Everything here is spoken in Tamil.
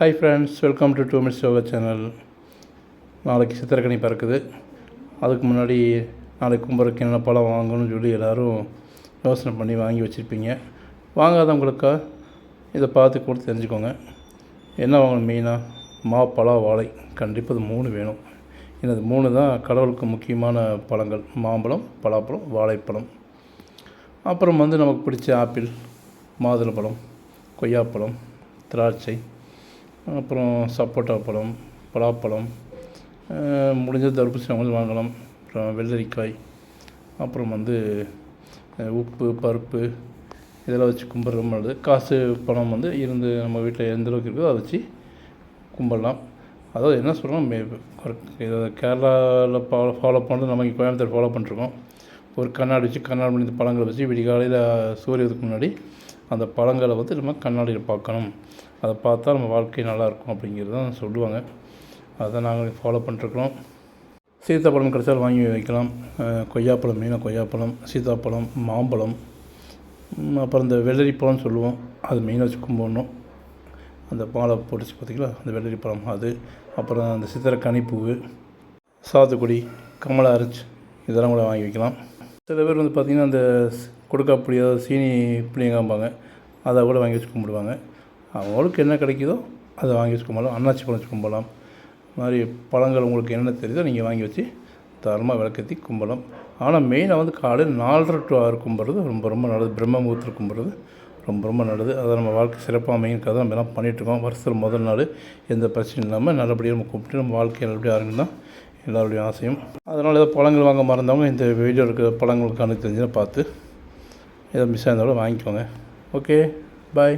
Hi friends welcome to two minutes yoga channel நாளைக்கு சித்திரக்கணி பறக்குது. அதுக்கு முன்னாடி நாளைக்கு கும்பருக்கு என்ன பழம் வாங்கணும்னு சொல்லி எல்லோரும் யோசனை பண்ணி வாங்கி வச்சுருப்பீங்க. வாங்காதவங்களுக்கா இதை பார்த்து கூட தெரிஞ்சுக்கோங்க. என்ன வாங்கணும் மெயினாக மா பழம் வாழை. கண்டிப்பாக இது மூணு வேணும். ஏன்னா மூணு தான் கடவுளுக்கு முக்கியமான பழங்கள். மாம்பழம் பலாப்பழம் வாழைப்பழம். அப்புறம் வந்து நமக்கு பிடிச்ச ஆப்பிள் மாதுளம்பழம் கொய்யாப்பழம் திராட்சை அப்புறம் சப்போட்டா பழம் பலாப்பழம் முடிஞ்ச தர்பூசணி கொஞ்சம் வாங்கலாம். அப்புறம் வெள்ளரிக்காய் அப்புறம் வந்து உப்பு பருப்பு இதெல்லாம் வச்சு கும்பிட்ற ரொம்ப நல்லது காசு பணம் வந்து இருந்து நம்ம வீட்டில் எந்த அளவுக்கு இருக்கோ அதை வச்சு கும்பிடலாம். அதாவது என்ன சொல்கிறோம் இதை கேரளாவில் ஃபாலோ ஃபாலோ பண்ணுறது நம்ம இங்கே கோயம்புத்தூர் ஃபாலோ பண்ணிருக்கோம் ஒரு கண்ணாடி வச்சு கண்ணாடி பண்ணி இந்த பழங்களை வச்சு விடிகாலையில் சூரியத்துக்கு முன்னாடி அந்த பழங்களை வந்து நம்ம கண்ணாடியில் பார்க்கணும். அதை பார்த்தா நம்ம வாழ்க்கை நல்லாயிருக்கும் அப்படிங்கிறது தான் சொல்லுவாங்க. அதை நாங்கள் ஃபாலோ பண்ணிருக்கிறோம் சீத்தாப்பழம் கிடைச்சாலும் வாங்கி வைக்கலாம். கொய்யாப்பழம் மெயினாக கொய்யாப்பழம் சீத்தாப்பழம் மாம்பழம் அப்புறம் இந்த வெள்ளரி பழம்னு சொல்லுவோம். அது மெயினாக வச்சு கும்பிடணும். அந்த பாலை போட்டுச்சு பார்த்தீங்களா? அந்த வெள்ளரி பழம் அது. அப்புறம் அந்த சித்திரை கனிப்பூவு சாத்துக்குடி கமலா அரிச்சு இதெல்லாம் கூட வாங்கி வைக்கலாம். சில பேர் வந்து பார்த்திங்கன்னா அந்த ஸ்- கொடுக்கா சீனி புளியங்காம்பாங்க அதை கூட வாங்கி வச்சு கும்பிடுவாங்க. அவங்களுக்கு என்ன கிடைக்குதோ அதை வாங்கி வச்சு கும்பிடலாம். அன்னாச்சி பழம் வச்சு கும்பிடலாம். இது மாதிரி பழங்கள் உங்களுக்கு என்னென்ன தெரியுதோ நீங்கள் வாங்கி வச்சு தாராளமாக விளக்கத்தி கும்பிடலாம். ஆனால் மெயினாக வந்து காலையில் நாலரை டு ஆறு கும்பிட்றது ரொம்ப ரொம்ப நல்லது. பிரம்ம முகூர்த்தம் கும்பிட்றது ரொம்ப ரொம்ப நல்லது. அதை நம்ம வாழ்க்கை சிறப்பாக அமைங்கிறத நம்ம எல்லாம் பண்ணிகிட்ருக்கோம் வருஷத்தில் முதல் நாள் எந்த பிரச்சனையும் இல்லாமல் நல்லபடியாக நம்ம கும்பிட்டு நம்ம வாழ்க்கையை நல்லபடியாக ஆரம்பிதான் எல்லாருடைய ஆசையும். அதனால் ஏதோ பழங்கள் வாங்க மறந்தவங்க இந்த வீடியோ இருக்கிற பழங்களுக்கான தெரிஞ்சுன்னா பார்த்து ஏதோ மிஸ் ஆயிருந்தாலும் வாங்கிக்கோங்க. Okay bye